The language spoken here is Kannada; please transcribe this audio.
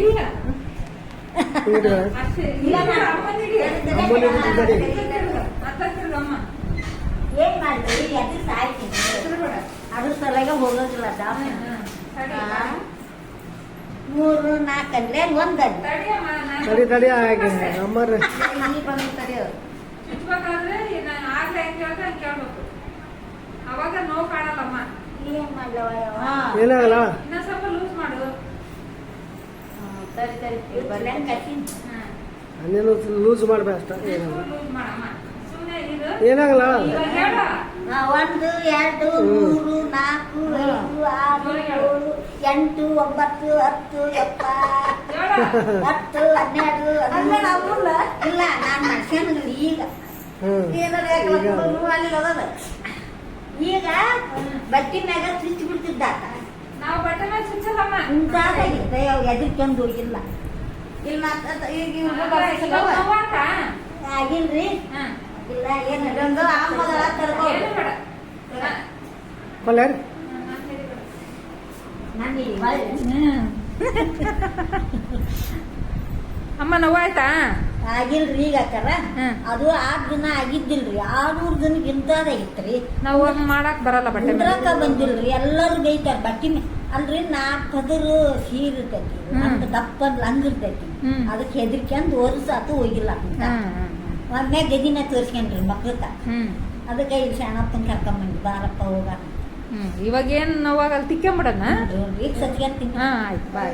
ಇಲ್ಲ ಏನ್ ಮಾಡ್ಲಿ? ಅದು ಸಾಯ್ತೀನಿ. ಹೆಸರು ಬೇಡ ಅದ್ರ ಸಲಗ ಹೋಗೋದಿಲ್ಲ. ಮೂರು ಒಂದಲ್ಲಿ ತಡಿ ತಡಿ ಹಾಗೆ. ಅಮ್ಮರ ಇಲ್ಲಿ ಬಂದು ಚುಚ್ಬೇಕಾದ್ರೆ ನಾನು ಆಗ್ಲೇ ಹೆಂಗ್ ಕೇಳ್ದೆ ಹಂಗ್ ಕೇಳ್ಬೇಕು. ಅವಾಗ ನೋವು ಕಾಣಲ್ಲಮ್ಮ. ಏನ್ ಮಾಡ್ಲವ ಸರಿ ಸರಿ. ನೀನು ಲೂಸ್ ಮಾಡ್ಬೇಡ ಅಷ್ಟ. ಏನಾಗಲ್ಲ. ಒಂದು ಎರಡು ಮೂರು ನಾಲ್ಕು ಐದು ಆರು ಏಳು ಎಂಟು ಒಂಬತ್ತು ಹತ್ತು ಎಪ್ಪ ಹತ್ತು ಹನ್ನೆರಡು. ಇಲ್ಲ ನಾನು ಮನುಷ್ಯನಿಲ್ಲ ಈಗ. ಈಗ. ಬಟ್ಟಿ ಮ್ಯಾಗ ಸ್ವಿಚ್ ಬಿಡ್ತಿದ್ದ. ನಾವು ಬಟ್ಟೆ ಇಲ್ಲ. ಇಲ್ಲ ಮತ್ತ್ ಈಗ? ಆಗಿಲ್ರಿ ಇಲ್ಲ ಏನು ಹೊಳ್ಳಿ. ಅಮ್ಮ ನೋವಾಯ್ತಾ? ಆಗಿಲ್ರಿ ಈಗ ಅಕ್ಕಾರ ಅದು ಆರ್ ದಿನ ಆಗಿದ್ದಿಲ್ರಿ. ಆರ್ನೂರ್ ದಿನಕ್ಕೆ ರೀ ನಾವು ಮಾಡಕ್ ಬರಲ್ಲ ಬಟ್ಟೆ ಬಂದಿಲ್ರಿ. ಎಲ್ಲರೂ ಬೈತಾರ ಬಟ್ಟಿ ಮೇ- ಅಲ್ರಿ ನಾಲ್ಕು ಪದರು ಹ್ಮ್. ಅಂತ ದಪ್ಪ ಲಂಗ್ ಇರ್ತೈತಿ ಹ್ಮ್. ಅದಕ್ಕೆ ಹೆದರ್ಕ್ಯಂದ್ ಒರ್ಸಾತು ಹೋಗಿಲ್ಲ ಒಮ್ಮೆ ಗದಿನ ತೋರಿಸ್ಕೊಂಡ್ರಿ ಮಕ್ಳಕ್ಕ. ಹ್ಮ್. ಅದಕ್ಕೆ ಇಲ್ಲಿ ಶಾಣಪ್ಪನ್ ಕರ್ಕೊಂಬಂದು ಬಾರಪ್ಪ ಹೋಗ ಇವಾಗೇನು ಇವಾಗ ಏನ್ ನೋವಾಗಲ್ಲ ತಿಕ್ಕೊಂಬಿಡಣ ಈಗ ಹಾ ಆಯ್ತು ಬಾಯ್.